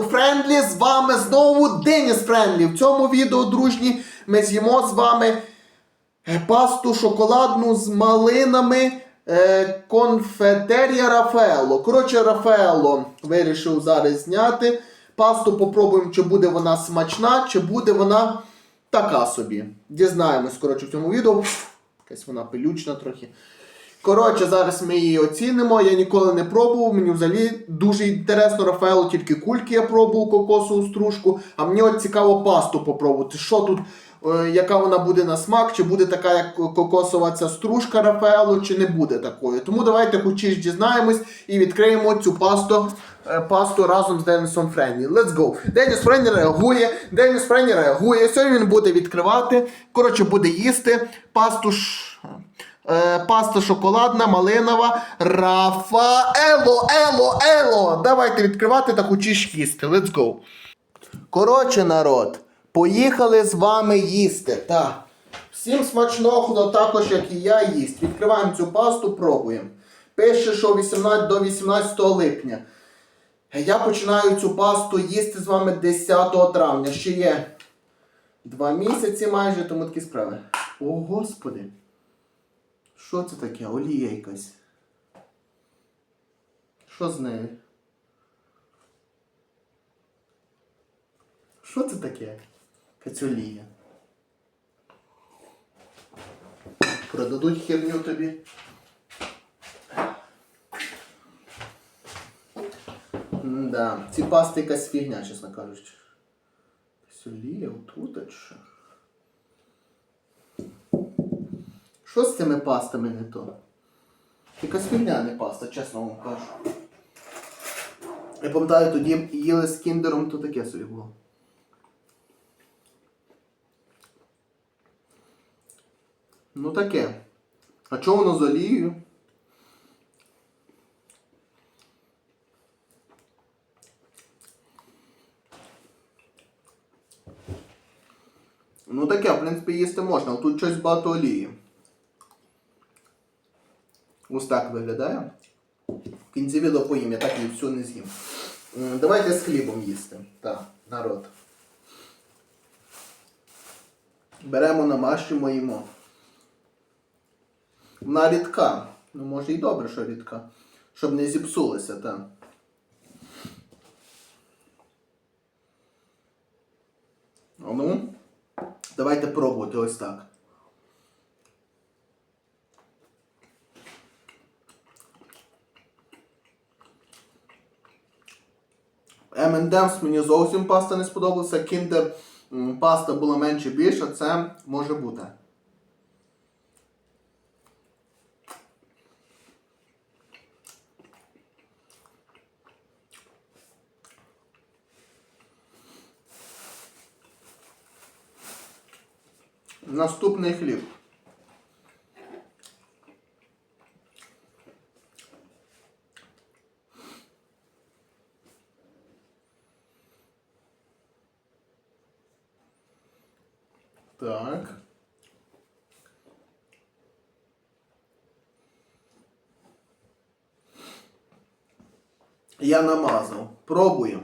Friendly! З вами знову Деніс Френдлі. В цьому відео, дружні, ми з'їмо з вами е, пасту шоколадну з малинами е, конфетерія Рафаело. Коротше, Рафаело вирішив зараз зняти. Пасту попробуємо, чи буде вона смачна, чи буде вона така собі. Дізнаємось, коротше, в цьому відео. Якась вона пилючна трохи. Коротше, зараз ми її оцінимо. Я ніколи не пробував. Мені взагалі дуже інтересно, Рафаело, тільки кульки я пробував кокосову стружку. А мені от цікаво пасту попробувати. Що тут, е, яка вона буде на смак, чи буде така, як кокосова ця стружка Рафаело, чи не буде такою. Тому давайте хочеш дізнаємось і відкриємо цю пасту. е, Пасту разом з Денісом Френні. Let's go. Деніс Френні реагує. Деніс Френні реагує. Сьогодні він буде відкривати. Коротше, буде їсти пасту. Ш... Е, паста шоколадна, малинова. Рафаело, ело, ело. Давайте відкривати та хочеш їсти. Let's go. Коротше, народ, поїхали з вами їсти. Так. Всім смачного, хто також, як і я, їсть. Відкриваємо цю пасту, пробуємо. Пише, що 18 до 18 липня. Я починаю цю пасту їсти з вами 10 травня. Ще є два місяці майже, тому такі справи. О, Господи. Що це таке? Олія якась. Що з нею? Що це таке? Якась олія. Продадуть херню тобі. Да, ці пасти якась фігня, чесно кажучи. Якась олія, отрута що? З цими пастами не то? Якась фігня не паста, чесно вам кажу. Я пам'ятаю, тоді їли з кіндером, то таке собі було. Ну таке. А чого воно з олією? Ну таке, в принципі, їсти можна, але тут щось багато олії. Ось так виглядає. В кінці відео поїм, я так і всю не з'їм. Давайте з хлібом їсти. Так, народ. Беремо намащуємо їмо. Вона рідка. Ну, може і добре, що рідка. Щоб не зіпсулася, так. Ну, давайте пробувати ось так. M&M's мені зовсім паста не сподобалася. Kinder паста була менше більше, це може бути. Наступний хліб. Так. Я намазав. Пробуємо.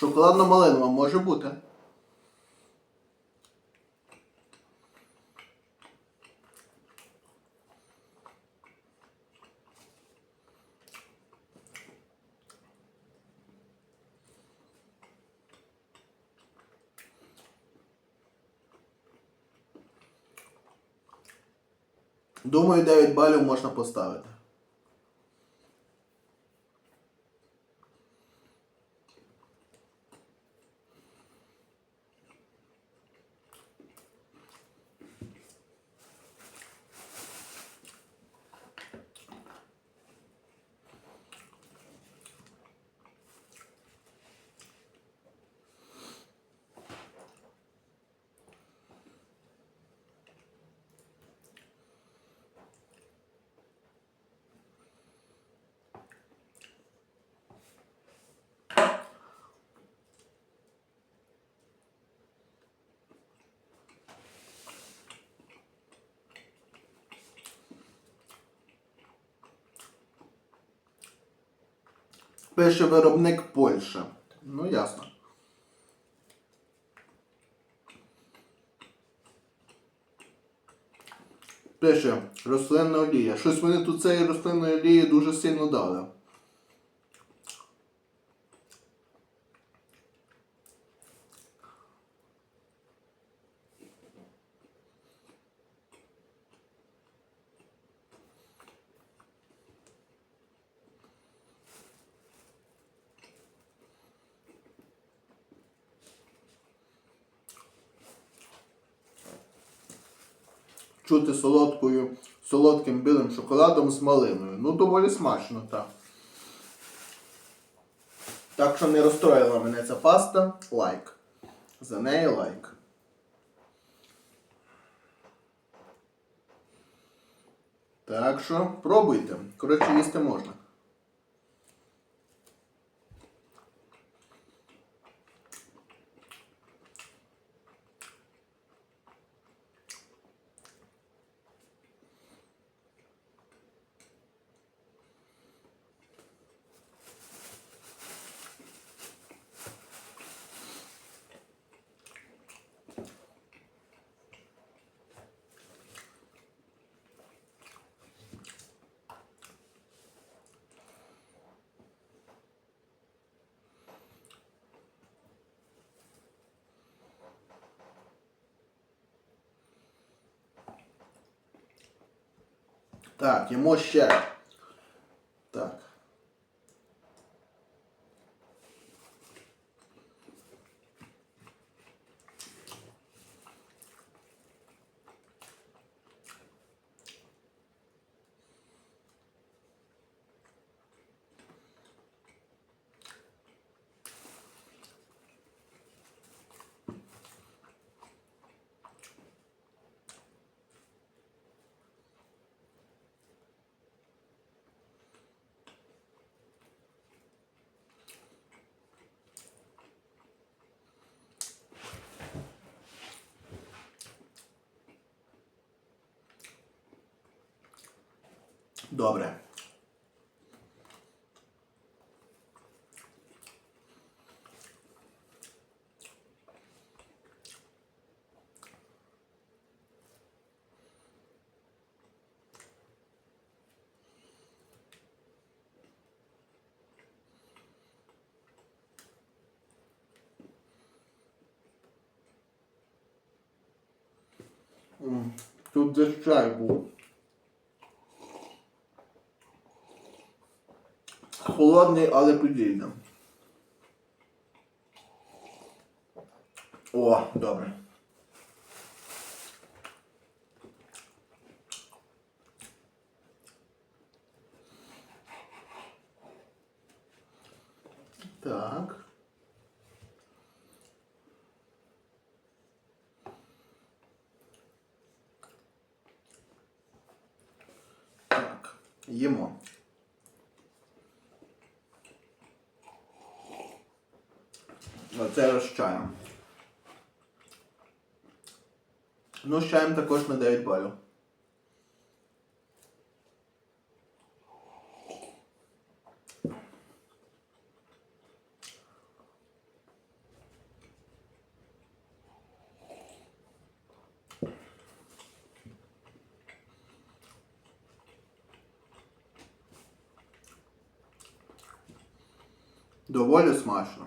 Шоколадно-малинова може бути. Думаю, 9 балів можна поставити. Пише виробник Польща. Ну, ясно. Пише рослинна олія. Щось вони тут цієї рослинної олії дуже сильно дали. Чути солодкою, солодким білим шоколадом з малиною. Ну, доволі смачно, так. Так що не розстроїла мене ця паста. Лайк. За неї лайк. Так що пробуйте. Коротше, їсти можна. Так, йому ще. Так. Добре. М, Тут десь чай був. Холодний, але підійде. О, добре. Так. Так, їмо. Оце з чаєм. Ну, з чаєм також на 9 балів. Доволі смачно.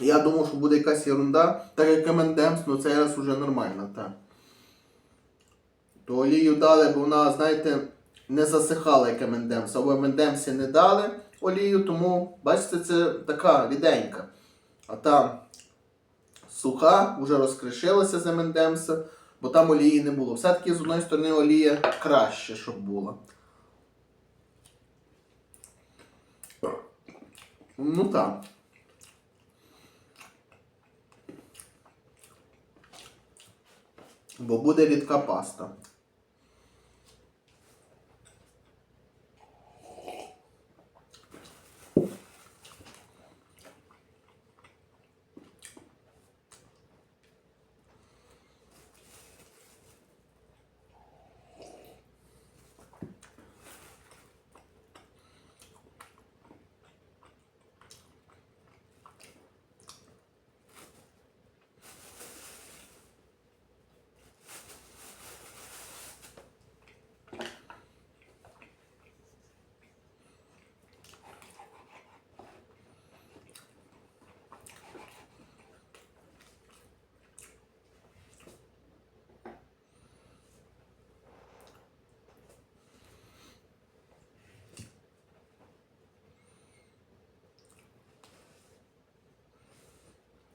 Я думав, що буде якась ерунда, так як МНДМС, ну цей раз уже нормально, так. То олію дали, бо вона, знаєте, не засихала як МНДМС, а в МНДМСі не дали олію, тому, бачите, це така ріденька. А та суха, вже розкришилася з МНДМСа, бо там олії не було. Все-таки з одної сторони олія краще, щоб була. Ну так. Бо буде рідка паста.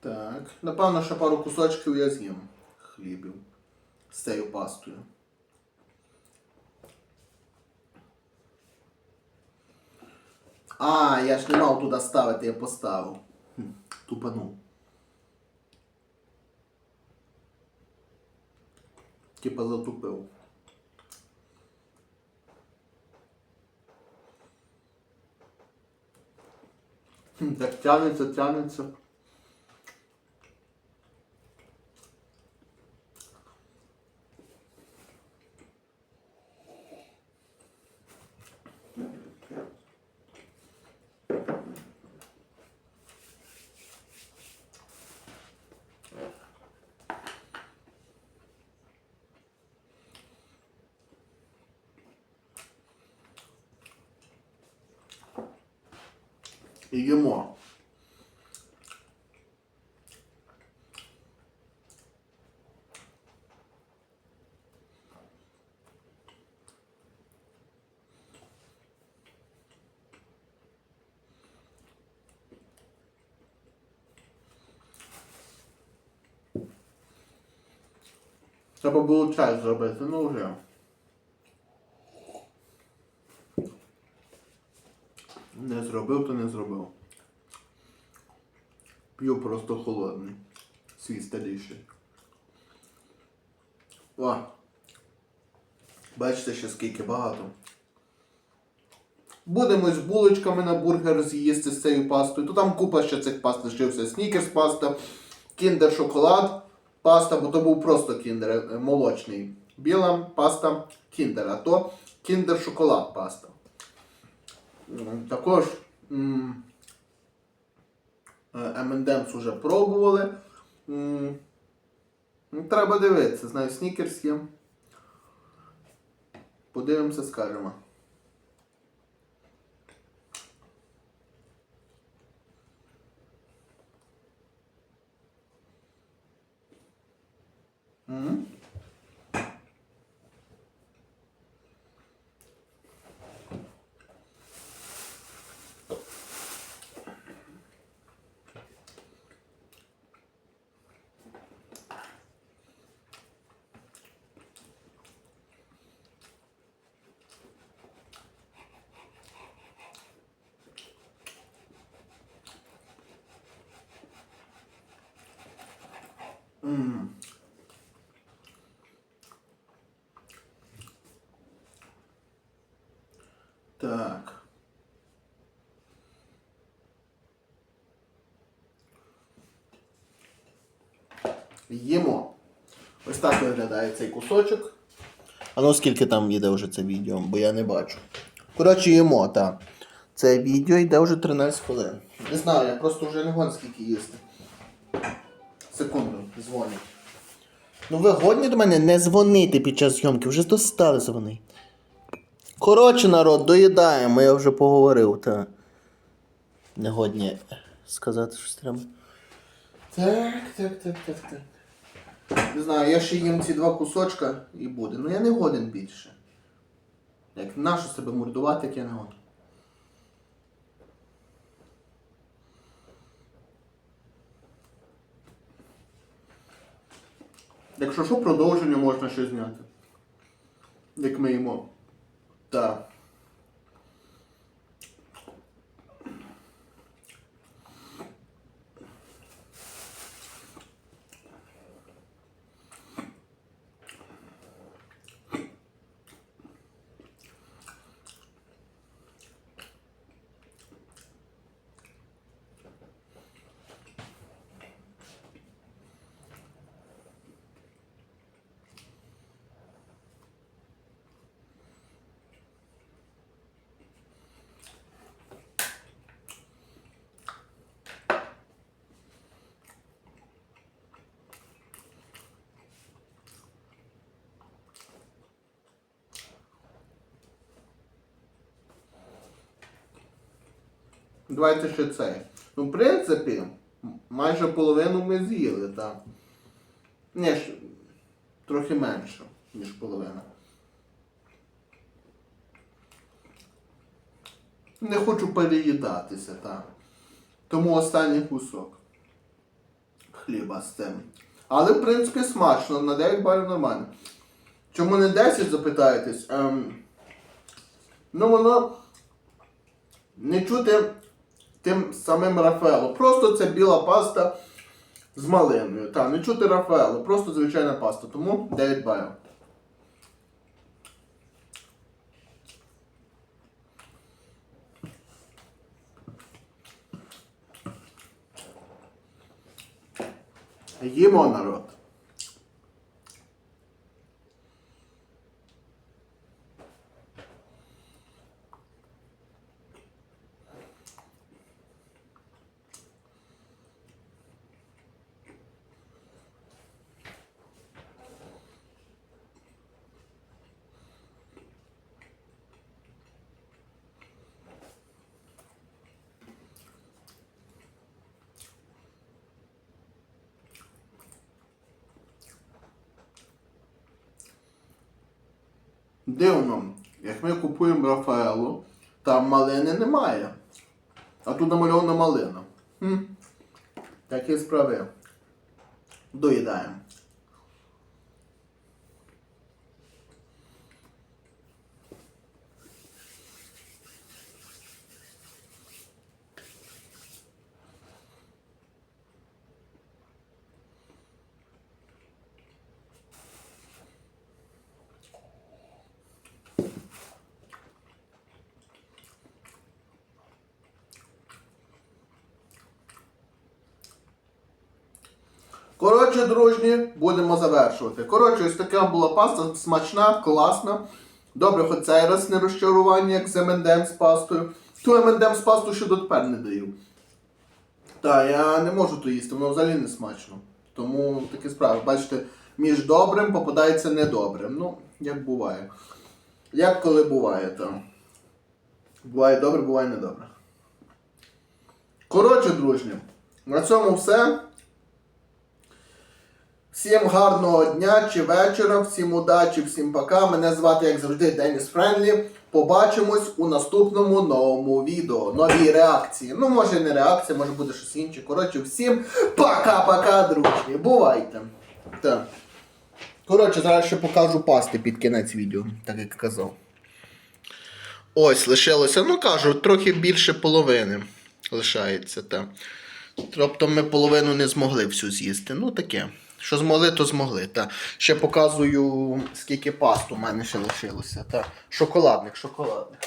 Так. Напевно, ще пару кусочків я з'їм хлібів з цією пастою. А, я ж не мав туди ставити, я поставив. Хм, Тупанув. Типа затупив. Так тянеться, тянеться. І їмо. Треба було чай зробити, ну вже. Не зробив, то не зробив. П'ю просто холодний. Свій старіший. О! Бачите, ще скільки багато. Будемо з булочками на бургер з'їсти з цією пастою. То там купа ще цих паст лишився. Снікерс паста, кіндер шоколад, паста, бо то був просто кіндер е, молочний. Біла паста кіндер, а то кіндер шоколад паста. Також е, M&M's вже пробували. Ну, Треба дивитися, знаю, снікерс. Подивимося, скажемо. М? Так. Їмо. Ось так виглядає цей кусочок. А ну скільки там йде вже це відео, бо я не бачу. Коротше, їмо, так. Це відео йде вже 13 хвилин. Не знаю, я просто вже не гон скільки їсти. Секунду, дзвонять. Ну ви годні до мене не дзвонити під час зйомки, вже достали дзвони. Коротше, народ, доїдаємо, я вже поговорив, та. Не годні сказати щось треба. Так, так, так, так, так. Не знаю, я ще їм ці два кусочка і буде. Ну я не годен більше. Як нащо себе мордувати, як я не годен. Якщо що, продовження можна ще зняти. Як ми їмо. Так. Давайте ще цей. Ну, в принципі, майже половину ми з'їли, так. Ні, трохи менше, ніж половина. Не хочу переїдатися, так. Тому останній кусок. хліба з цим. Але, в принципі, смачно, на 9 балів нормально. Чому не 10, запитаєтесь? Ем, ну, воно не чути тим самим Рафаело. Просто це біла паста з малиною. Так, не чути Рафаело, просто звичайна паста. Тому 9 балів. Їмо народ. Дивно, як ми купуємо Рафаелу, там малини немає. А тут намальована малина. Хм. Такі справи. Доїдаємо. Коротше, дружні, будемо завершувати. Коротше, ось така була паста смачна, класна. Добре, хоч цей раз не розчарування, як з M&M з пастою. Ту M&M з пасту ще дотепер не даю. Так, я не можу то їсти, воно взагалі не смачно. Тому такі справи. Бачите, між добрим попадається недобрим. Ну, як буває. Як коли буває, то. Буває добре, буває недобре. Коротше, дружні, на цьому все. Всім гарного дня чи вечора, всім удачі, всім пока. Мене звати, як завжди, Деніс Френлі. Побачимось у наступному новому відео. Нові реакції. Ну, може не реакція, може буде щось інше. Коротше, всім пока-пока, друзі. Бувайте. Так. Коротше, зараз ще покажу пасти під кінець відео, так як казав. Ось, лишилося, ну кажу, трохи більше половини лишається. Так. Тобто ми половину не змогли всю з'їсти. Ну таке. Що змогли, то змогли. Та. Ще показую, скільки паст у мене ще лишилося. Та. Шоколадник, шоколадник.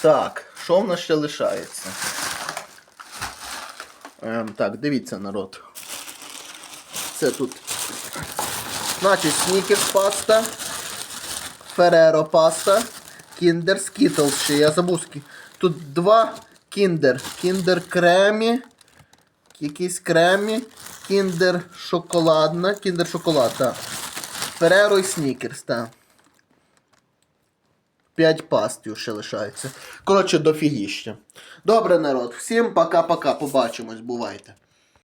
Так, що в нас ще лишається? Ем, так, дивіться, народ. Це тут. Значить, снікерс паста. Фереро паста. Кіндер Скітлс ще я забув. Тут два кіндер. Кіндер кремі. Якісь кремі. Кіндер шоколадна. Кіндер шоколад, так. Фереро і снікерс, так. П'ять пастів ще лишається. Коротше, дофігіще. Добре, народ. Всім пока-пока. Побачимось, бувайте.